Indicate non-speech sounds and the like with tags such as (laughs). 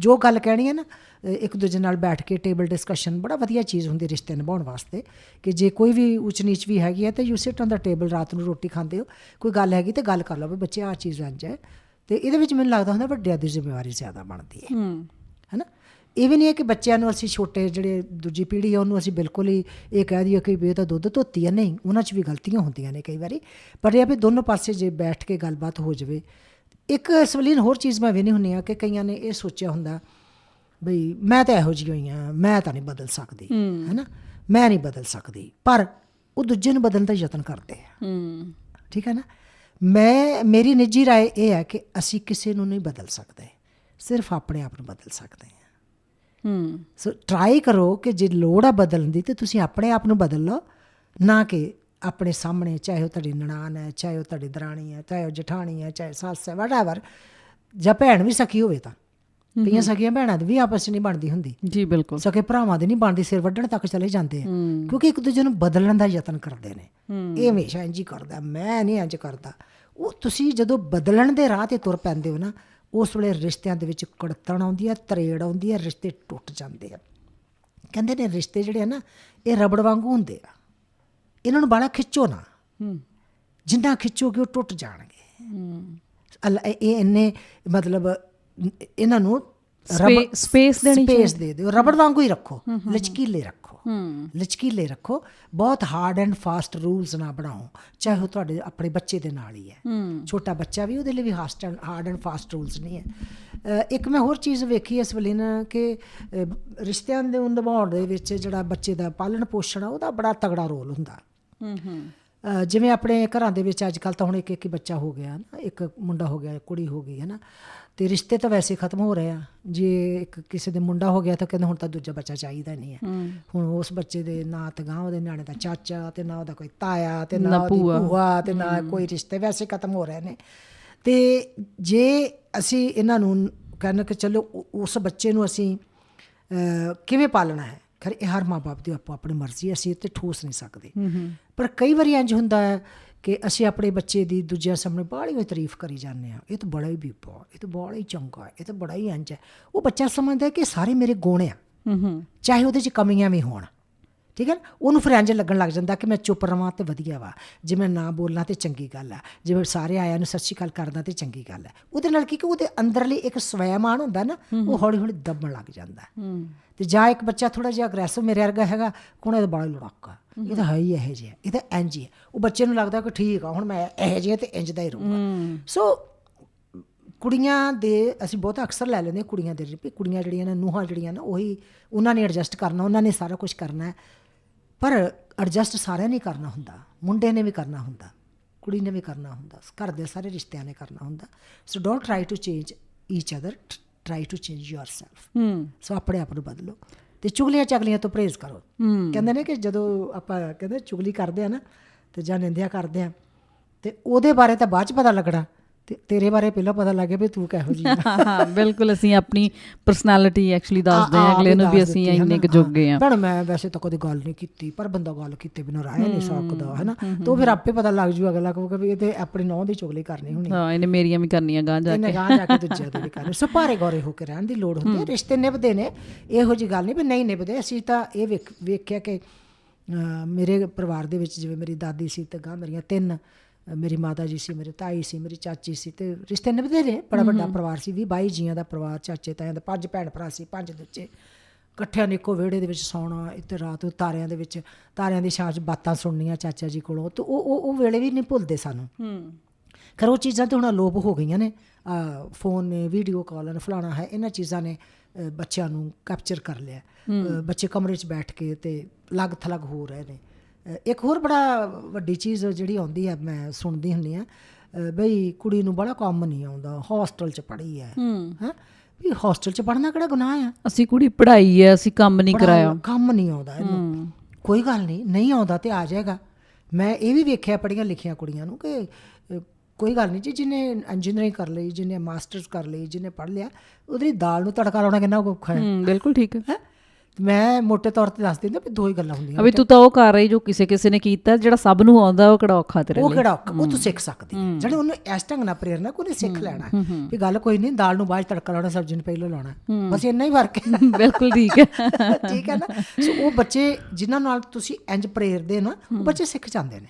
ਜੋ ਗੱਲ ਕਹਿਣੀ ਹੈ ਨਾ ਇੱਕ ਦੂਜੇ ਨਾਲ ਬੈਠ ਕੇ ਟੇਬਲ ਡਿਸਕਸ਼ਨ ਬੜਾ ਵਧੀਆ ਚੀਜ਼ ਹੁੰਦੀ ਰਿਸ਼ਤੇ ਨਿਭਾਉਣ ਵਾਸਤੇ ਕਿ ਜੇ ਕੋਈ ਵੀ ਉੱਚ ਨੀਚ ਵੀ ਹੈਗੀ ਹੈ ਤੇ you sit on the table ਰਾਤ ਨੂੰ ਰੋਟੀ ਖਾਂਦੇ ਹੋ ਕੋਈ ਗੱਲ ਹੈਗੀ ਤੇ ਗੱਲ ਕਰ ਲਓ ਵੀ ਬੱਚੇ ਆ ਚੀਜ਼ ਇੰਝ ਹੈ ਤੇ ਇਹਦੇ ਵਿੱਚ ਮੈਨੂੰ ਲੱਗਦਾ ਹੁੰਦਾ ਵੱਡਿਆਂ ਦੀ ਜ਼ਿੰਮੇਵਾਰੀ ਜ਼ਿਆਦਾ ਬਣਦੀ ਹੈ। ਹੂੰ। ਹੈਨਾ? ਇਹ ਵੀ ਨਹੀਂ ਹੈ ਕਿ ਬੱਚਿਆਂ ਨੂੰ ਅਸੀਂ ਛੋਟੇ ਜਿਹੜੇ ਦੂਜੀ ਪੀੜ੍ਹੀ ਹੈ ਉਹਨੂੰ ਅਸੀਂ ਬਿਲਕੁਲ ਹੀ ਇਹ ਕਹਿ ਦਈਏ ਕਿ ਇਹ ਤਾਂ ਦੁੱਧ ਧੋਤੀ ਹੈ ਨਹੀਂ ਉਹਨਾਂ 'ਚ ਵੀ ਗਲਤੀਆਂ ਹੁੰਦੀਆਂ ਨੇ ਕਈ ਵਾਰੀ। ਪਰ ਇਹ ਆ ਵੀ ਦੋਨੋਂ ਪਾਸੇ ਜੇ ਬੈਠ ਕੇ ਗੱਲਬਾਤ ਹੋ ਜਾਵੇ ਇੱਕ ਸਵਲੀਨ ਹੋਰ ਚੀਜ਼ ਮੈਂ ਵੀ ਨਹੀਂ ਹੁੰਨੀ ਆ ਕਿ ਕਈਆਂ ਨੇ ਇਹ ਸੋਚਿਆ ਹੁੰਦਾ ਬਈ ਮੈਂ ਤਾਂ ਇਹੋ ਜਿਹੀ ਹੋਈ ਆ ਮੈਂ ਤਾਂ ਨਹੀਂ ਬਦਲ ਸਕਦੀ ਹੈਨਾ ਮੈਂ ਨਹੀਂ ਬਦਲ ਸਕਦੀ ਪਰ ਉਹ ਦੂਜੇ ਨੂੰ ਬਦਲਣ ਦਾ ਯਤਨ ਕਰਦੇ ਆ ਹੂੰ ਠੀਕ ਹੈ ਨਾ ਮੈਂ ਮੇਰੀ ਨਿੱਜੀ رائے ਇਹ ਹੈ ਕਿ ਅਸੀਂ ਕਿਸੇ ਨੂੰ ਨਹੀਂ ਬਦਲ ਸਕਦੇ ਸਿਰਫ ਆਪਣੇ ਆਪ ਨੂੰ ਬਦਲ ਸਕਦੇ ਹਾਂ ਹੂੰ ਸੋ ਟਰਾਈ ਕਰੋ ਕਿ ਜੇ ਲੋੜ ਆ ਬਦਲਣ ਦੀ ਤੇ ਤੁਸੀਂ ਆਪਣੇ ਆਪ ਨੂੰ ਬਦਲ ਲਓ ਨਾ ਕਿ ਆਪਣੇ ਸਾਹਮਣੇ ਚਾਹੇ ਉਹ ਤੁਹਾਡੀ ਨਨਾਣ ਹੈ ਚਾਹੇ ਉਹ ਤੁਹਾਡੀ ਦਰਾਣੀ ਹੈ ਚਾਹੇ ਉਹ ਜਠਾਣੀ ਹੈ ਚਾਹੇ ਸੱਸ ਹੈ ਵਟਐਵਰ ਜਾਂ ਭੈਣ ਵੀ ਸਕੀ ਹੋਵੇ ਤਾਂ। ਕਈਆਂ ਸਕੀਆਂ ਭੈਣਾਂ ਦੀ ਵੀ ਆਪਸ 'ਚ ਨਹੀਂ ਬਣਦੀ ਹੁੰਦੀ। ਜੀ ਬਿਲਕੁਲ। ਸਕੇ ਭਰਾਵਾਂ ਦੀ ਨਹੀਂ ਬਣਦੀ ਸਿਰ ਵੱਢਣ ਤੱਕ ਚਲੇ ਜਾਂਦੇ ਆ। ਕਿਉਂਕਿ ਇੱਕ ਦੂਜੇ ਨੂੰ ਬਦਲਣ ਦਾ ਯਤਨ ਕਰਦੇ ਨੇ। ਇਹ ਹਮੇਸ਼ਾ ਇੰਜ ਹੀ ਕਰਦਾ ਮੈਂ ਨਹੀਂ ਇੰਜ ਕਰਦਾ। ਉਹ ਤੁਸੀਂ ਜਦੋਂ ਬਦਲਣ ਦੇ ਰਾਹ ਤੇ ਤੁਰ ਪੈਂਦੇ ਹੋ ਨਾ ਉਸ ਵੇਲੇ ਰਿਸ਼ਤਿਆਂ ਦੇ ਵਿੱਚ ਕੜਤਣ ਆਉਂਦੀ ਹੈ ਤਰੇੜ ਆਉਂਦੀ ਹੈ ਰਿਸ਼ਤੇ ਟੁੱਟ ਜਾਂਦੇ ਆ। ਕਹਿੰਦੇ ਨੇ ਰਿਸ਼ਤੇ ਜਿਹੜੇ ਆ ਨਾ ਇਹ ਰਬੜ ਵਾਂਗੂ ਹੁੰਦੇ ਆ। ਇਹਨਾਂ ਨੂੰ ਬਾਲਾ ਖਿੱਚੋ ਨਾ। ਹੂੰ। ਜਿੰਨਾ ਖਿੱਚੋਗੇ ਉਹ ਟੁੱਟ ਜਾਣਗੇ। ਹੂੰ ਅੱਲਾ- ਇਹ- ਇਹ ਇੰਨੇ ਮਤਲਬ ਇਹਨਾਂ ਨੂੰ space ਦੇਣੀ ਸਪੇਸ ਦੇ ਦਿਓ। ਰਬੜ ਵਾਂਗੂ ਹੀ ਰੱਖੋ। ਲਚਕੀਲੇ ਰੱਖੋ। ਹੂੰ। ਲਚਕੀਲੇ ਰੱਖੋ। ਬਹੁਤ ਹਾਰਡ ਐਂਡ ਫਾਸਟ ਰੂਲਸ ਨਾ ਬਣਾਓ। ਚਾਹੇ ਉਹ ਤੁਹਾਡੇ ਆਪਣੇ ਬੱਚੇ ਦੇ ਨਾਲ ਹੀ ਹੈ। ਛੋਟਾ ਬੱਚਾ ਵੀ ਉਹਦੇ ਲਈ ਵੀ ਹਾਰਡ ਐਂਡ ਫਾਸਟ ਰੂਲਸ ਨਹੀਂ ਹੈ। ਇੱਕ ਮੈਂ ਹੋਰ ਚੀਜ਼ ਵੇਖੀ ਇਸ ਵੇਲੇ ਨਾ ਕਿ ਰਿਸ਼ਤਿਆਂ ਦੇ ਨਿਭਾਉਣ ਦੇ ਵਿੱਚ ਜਿਹੜਾ ਬੱਚੇ ਦਾ ਪਾਲਣ ਪੋਸ਼ਣ ਆ ਉਹਦਾ ਬੜਾ ਤਗੜਾ ਰੋਲ ਹੁੰਦਾ। ਹੂੰ ਜਿਵੇਂ ਆਪਣੇ ਘਰਾਂ ਦੇ ਵਿੱਚ ਅੱਜ ਕੱਲ ਤਾਂ ਹੁਣ ਇੱਕ ਇੱਕ ਹੀ ਬੱਚਾ ਹੋ ਗਿਆ ਨਾ ਇੱਕ ਮੁੰਡਾ ਹੋ ਗਿਆ ਕੁੜੀ ਹੋ ਗਈ ਹੈ ਨਾ ਤੇ ਰਿਸ਼ਤੇ ਤਾਂ ਵੈਸੇ ਖਤਮ ਹੋ ਰਹੇ ਆ। ਜੇ ਇੱਕ ਕਿਸੇ ਦੇ ਮੁੰਡਾ ਹੋ ਗਿਆ ਤਾਂ ਕਹਿੰਦੇ ਹੁਣ ਤਾਂ ਦੂਜਾ ਬੱਚਾ ਚਾਹੀਦਾ ਨਹੀਂ ਹੈ। ਹੁਣ ਉਸ ਬੱਚੇ ਦੇ ਨਾਂ ਤੇ ਗਾਂ ਉਹਦੇ ਨਿਆਣੇ ਦਾ ਚਾਚਾ ਤੇ ਨਾ ਉਹਦਾ ਕੋਈ ਤਾਇਆ ਤੇ ਨਾ ਉਹਦੀ ਭੂਆ। ਤੇ ਨਾ ਕੋਈ ਰਿਸ਼ਤੇ ਵੈਸੇ ਖਤਮ ਹੋ ਰਹੇ ਨੇ। ਤੇ ਜੇ ਅਸੀਂ ਇਹਨਾਂ ਨੂੰ ਕਹਿੰਨ ਕਿ ਚਲੋ ਉਸ ਬੱਚੇ ਨੂੰ ਅਸੀਂ ਕਿਵੇਂ ਪਾਲਣਾ ਹੈ? ਖਰ ਇਹ ਹਰ ਮਾਪੇ ਦੀ ਆਪੋ ਆਪਣੀ ਮਰਜ਼ੀ ਅਸੀਂ ਤੇ ਠੋਸ ਨਹੀਂ ਸਕਦੇ। ਪਰ ਕਈ ਵਾਰੀ ਇੰਜ ਹੁੰਦਾ ਹੈ ਕਿ ਅਸੀਂ ਆਪਣੇ ਬੱਚੇ ਦੀ ਦੂਜਿਆਂ ਸਾਹਮਣੇ ਬਾਹਲੀ ਹੋਈ ਤਾਰੀਫ ਕਰੀ ਜਾਂਦੇ ਆ ਇਹ ਤਾਂ ਬੜਾ ਹੀ ਬੀਬਾ ਇਹ ਤਾਂ ਬੜਾ ਹੀ ਚੰਗਾ ਹੈ ਇਹ ਤਾਂ ਬੜਾ ਹੀ ਇੰਜ ਹੈ। ਉਹ ਬੱਚਾ ਸਮਝਦਾ ਹੈ ਕਿ ਸਾਰੇ ਮੇਰੇ ਗੁਣ ਆ। ਹੂੰ ਹੂੰ। ਚਾਹੇ ਉਹਦੇ 'ਚ ਕਮੀਆਂ ਵੀ ਹੋਣ। ਠੀਕ ਹੈ ਨਾ? ਉਹਨੂੰ ਫਿਰ ਇੰਜ ਲੱਗਣ ਲੱਗ ਜਾਂਦਾ ਕਿ ਮੈਂ ਚੁੱਪ ਰਵਾਂ ਤੇ ਵਧੀਆ ਵਾ। ਜੇ ਮੈਂ ਨਾ ਬੋਲਾਂ ਤੇ ਚੰਗੀ ਗੱਲ ਆ। ਜਿਵੇਂ ਸਾਰੇ ਆਇਆਂ ਨੂੰ ਸਤਿ ਸ਼੍ਰੀ ਅਕਾਲ ਕਰਦਾ ਤੇ ਚੰਗੀ ਗੱਲ ਹੈ ਉਹਦੇ ਨਾਲ ਕੀ ਕਿ ਉਹਦੇ ਅੰਦਰਲੀ ਇੱਕ ਸਵੈਮਾਨ ਹੁੰਦਾ ਨਾ ਉਹ ਹੌਲੀ ਹੌਲੀ ਦੱਬਣ ਲੱਗ ਜਾਂਦਾ। ਤੇ ਜਾਂ ਇੱਕ ਬੱਚਾ ਥੋੜਾ ਜਿਹਾ ਅਗਰੈਸਿਵ ਮੇਰੇ ਵਰਗਾ ਹੈਗਾ ਕੋਣ ਇਹ ਬੜਾ ਹੀ। ਲੜਾਕਾ ਇਹ ਤਾਂ ਹੈ ਹੀ ਇਹੋ ਜਿਹਾ ਇਹ ਤਾਂ ਇੰਜ ਹੀ ਉਹ ਬੱਚੇ ਨੂੰ ਲੱਗਦਾ ਕਿ ਠੀਕ ਆ ਹੁਣ ਮੈਂ ਇਹੋ ਜਿਹਾ ਤੇ ਇੰਜ ਦਾ ਹੀ ਰਹੂੰਗਾ। ਸੋ ਕੁੜੀਆਂ ਦੇ ਅਸੀਂ ਬਹੁਤ ਅਕਸਰ ਲੈ ਲੈਂਦੇ ਕੁੜੀਆਂ ਦੇ ਵੀ ਕੁੜੀਆਂ ਜਿਹੜੀਆਂ ਨੇ ਨੂੰਹਾਂ ਜਿਹੜੀਆਂ ਨੇ ਉਹੀ ਉਹਨਾਂ ਨੇ ਐਡਜਸਟ ਕਰਨਾ ਉਹਨਾਂ ਨੇ ਸਾਰਾ ਕੁਝ ਕਰਨਾ ਹੈ। ਪਰ ਐਡਜਸਟ ਸਾਰਿਆਂ ਨੇ ਕਰਨਾ ਹੁੰਦਾ। ਮੁੰਡੇ ਨੇ ਵੀ ਕਰਨਾ ਹੁੰਦਾ। ਕੁੜੀ ਨੇ ਵੀ ਕਰਨਾ ਹੁੰਦਾ। ਘਰ ਦੇ ਸਾਰੇ ਰਿਸ਼ਤਿਆਂ ਨੇ ਕਰਨਾ ਹੁੰਦਾ। So don't try to change each other try to change yourself ਹੂੰ। ਸੋ ਆਪਣੇ ਆਪ ਨੂੰ ਬਦਲੋ। ਤੇ ਚੁਗਲੀਆਂ ਚਗਲੀਆਂ ਤੋਂ ਪਰਹੇਜ਼ ਕਰੋ। ਕਹਿੰਦੇ ਨੇ ਕਿ ਜਦੋਂ ਆਪਾਂ ਕਹਿੰਦੇ ਚੁਗਲੀ ਕਰਦੇ ਆ ਨਾ ਤੇ ਜਾਂ ਨਿੰਦਿਆ ਕਰਦੇ ਆ ਤੇ ਉਹਦੇ ਬਾਰੇ ਤਾਂ ਬਾਅਦ ਚ ਪਤਾ ਲੱਗਣਾ। ਤੇਰੇ ਬਾਰੇ ਪਹਿਲਾਂ ਪਤਾ ਲੱਗੇ ਵੀ ਤੂੰ ਕਿਹੋ ਜੀ ਹਾਂ ਬਿਲਕੁਲ ਅਸੀਂ ਆਪਣੀ ਪਰਸਨੈਲਿਟੀ ਐਕਚੁਅਲੀ ਦੱਸਦੇ ਹਾਂ ਅਗਲੇ ਨੂੰ ਵੀ ਅਸੀਂ ਇੰਨੇ ਕੁ ਜੋਗੇ ਆ ਭੈਣ ਮੈਂ ਵੈਸੇ ਤਾਂ ਕਦੇ ਗੱਲ ਨਹੀਂ ਕੀਤੀ ਪਰ ਬੰਦਾ ਗੱਲ ਕੀਤੇ ਬਿਨਾਂ ਰਹਿ ਨਹੀਂ ਸਕਦਾ ਹੈ ਨਾ ਤੋਂ ਫਿਰ ਆਪੇ ਪਤਾ ਲੱਗ ਜੂ ਅਗਲਾ ਕਹੂਗਾ ਵੀ ਇਹ ਤੇ ਆਪਣੀ ਨੌਂ ਦੀ ਚੁਗਲੀ ਕਰਨੀ ਹੋਣੀ। ਹਾਂ ਇਹਨੇ ਮੇਰੀਆਂ ਵੀ ਕਰਨੀਆਂ ਗਾਂ ਜਾ ਇਹਨੇ ਗਾਂ ਜਾ ਕੇ ਦੂਜਿਆਂ ਦੇ ਵੀ ਕਰਨੀ। ਸੋ ਭਾਰੇ ਗੌਰੇ ਹੋ ਕੇ ਰਹਿਣ ਦੀ ਲੋੜ ਹੁੰਦੀ ਹੈ ਰਿਸ਼ਤੇ ਨਿਭਦੇ ਨੇ ਇਹੋ ਜੀ ਗੱਲ ਨਹੀਂ ਵੀ ਨਹੀਂ ਨਿਭਦੇ। ਅਸੀਂ ਤਾਂ ਇਹ ਵੇਖ ਵੇਖਿਆ ਕਿ ਮੇਰੇ ਪਰਿਵਾਰ ਦੇ ਵਿੱਚ ਜਿਵੇਂ ਮੇਰੀ ਦਾਦੀ ਸੀ ਤੇ ਗਾਂ ਮੇਰੀਆਂ ਤਿੰਨ ਮੇਰੀ ਮਾਤਾ ਜੀ ਸੀ ਮੇਰੇ ਤਾਈ ਸੀ ਮੇਰੀ ਚਾਚੀ ਸੀ ਤੇ ਰਿਸ਼ਤੇ ਨਿਭਦੇ ਨੇ ਬੜਾ ਵੱਡਾ ਪਰਿਵਾਰ ਸੀ ਵੀ 22 ਜੀਆਂ ਦਾ ਪਰਿਵਾਰ ਚਾਚੇ ਤਾਇਆਂ ਦਾ ਪੰਜ ਭੈਣ ਭਰਾ ਸੀ ਪੰਜ ਦੂਜੇ ਇਕੱਠਿਆਂ ਨੇ ਇੱਕੋ ਵਿਹੜੇ ਦੇ ਵਿੱਚ ਸੌਣਾ ਇੱਥੇ ਰਾਤ ਨੂੰ ਤਾਰਿਆਂ ਦੇ ਵਿੱਚ ਤਾਰਿਆਂ ਦੀ ਛਾਂ 'ਚ ਬਾਤਾਂ ਸੁਣਨੀਆਂ ਚਾਚਾ ਜੀ ਕੋਲੋਂ। ਤੇ ਉਹ ਉਹ ਉਹ ਵੇਲੇ ਵੀ ਨਹੀਂ ਭੁੱਲਦੇ ਸਾਨੂੰ। ਹੂੰ। ਖਰ ਉਹ ਚੀਜ਼ਾਂ ਤੇ ਹੁਣ ਅਲੋਪ ਹੋ ਗਈਆਂ ਨੇ। ਫੋਨ ਨੇ ਵੀਡੀਓ ਕਾਲ ਨੇ ਫਲਾਣਾ ਹੈ ਇਹਨਾਂ ਚੀਜ਼ਾਂ ਨੇ ਬੱਚਿਆਂ ਨੂੰ ਕੈਪਚਰ ਕਰ ਲਿਆ। ਬੱਚੇ ਕਮਰੇ 'ਚ ਬੈਠ ਕੇ ਤੇ ਲਗ ਥਲਗ ਹੋ ਰਹੇ ਨੇ। ਇੱਕ ਹੋਰ ਬੜਾ ਵੱਡੀ ਚੀਜ਼ ਜਿਹੜੀ ਆਉਂਦੀ ਹੈ ਮੈਂ ਸੁਣਦੀ ਹੁੰਦੀ ਆ ਬਈ ਕੁੜੀ ਨੂੰ ਬੜਾ ਕੰਮ ਨਹੀਂ ਆਉਂਦਾ ਹੋਸਟਲ 'ਚ ਪੜ੍ਹੀ ਹੈ। ਹੂੰ। ਵੀ ਹੋਸਟਲ 'ਚ ਪੜ੍ਹਨਾ ਕਿਹੜਾ ਗੁਨਾਹ ਆ? ਅਸੀਂ ਕੁੜੀ ਪੜ੍ਹਾਈ ਹੈ ਅਸੀਂ ਕੰਮ ਨਹੀਂ ਕਰਾਇਆ। ਕੰਮ ਨਹੀਂ ਆਉਂਦਾ ਇਹਨੂੰ। ਕੋਈ ਗੱਲ ਨਹੀਂ ਨਹੀਂ ਆਉਂਦਾ ਤੇ ਆ ਜਾਏਗਾ। ਮੈਂ ਇਹ ਵੀ ਵੇਖਿਆ ਪੜੀਆਂ ਲਿਖੀਆਂ ਕੁੜੀਆਂ ਨੂੰ ਕਿ ਕੋਈ ਗੱਲ ਨਹੀਂ ਜੀ ਜਿਹਨੇ ਇੰਜੀਨੀਅਰਿੰਗ ਕਰ ਲਈ ਜਿਹਨੇ ਮਾਸਟਰਸ ਕਰ ਲਈ ਜਿਹਨੇ ਪੜ੍ਹ ਲਿਆ ਉਹਦੀ ਦਾਲ ਨੂੰ ਤੜਕਾ ਲਾਉਣਾ ਕਿੰਨਾ ਔਖਾ ਹੈ। ਹੂੰ ਬਿਲਕੁਲ ਠੀਕ ਹੈ? ਮੈਂ ਮੋٹے ਤੌਰ ਤੇ ਦੱਸ ਦਿੰਦਾ ਵੀ ਦੋ ਹੀ ਗੱਲਾਂ ਹੁੰਦੀਆਂ ਅਬੇ ਤੂੰ ਤਾਂ ਉਹ ਕਰ ਰਹੀ ਜੋ ਕਿਸੇ ਕਿਸੇ ਨੇ ਕੀਤਾ ਜਿਹੜਾ ਸਭ ਨੂੰ ਆਉਂਦਾ ਉਹ ਕਿਹੜਾ ਔਖਾ ਤੇਰੇ ਉਹ ਲਈ? ਕਿਹੜਾ ਔਖਾ, ਉਹ ਤੂੰ ਸਿੱਖ ਸਕਦੀ ਹੈ। ਜਿਹੜੇ ਉਹਨੂੰ ਇਸ ਢੰਗ ਨਾਲ ਪ੍ਰੇਰਨਾ ਕੋਈ ਸਿੱਖ ਲੈਣਾ ਹੈ। ਵੀ ਗੱਲ ਕੋਈ ਨਹੀਂ ਦਾਲ ਨੂੰ ਬਾਅਦ ਤੜਕਾ ਲਾਉਣਾ ਸਬਜ਼ੀ ਨੂੰ ਪਹਿਲਾਂ ਲਾਉਣਾ ਬਸ ਇੰਨਾ ਹੀ ਫ਼ਰਕ ਹੈ। ਬਿਲਕੁਲ ਠੀਕ ਹੈ। (laughs) ਠੀਕ ਹੈ ਨਾ? ਸੋ ਉਹ ਬੱਚੇ ਜਿਨ੍ਹਾਂ ਨਾਲ ਤੁਸੀਂ ਇੰਜ ਪ੍ਰੇਰਦੇ ਨਾ ਉਹ ਬੱਚੇ ਸਿੱਖ ਜਾਂਦੇ ਨੇ।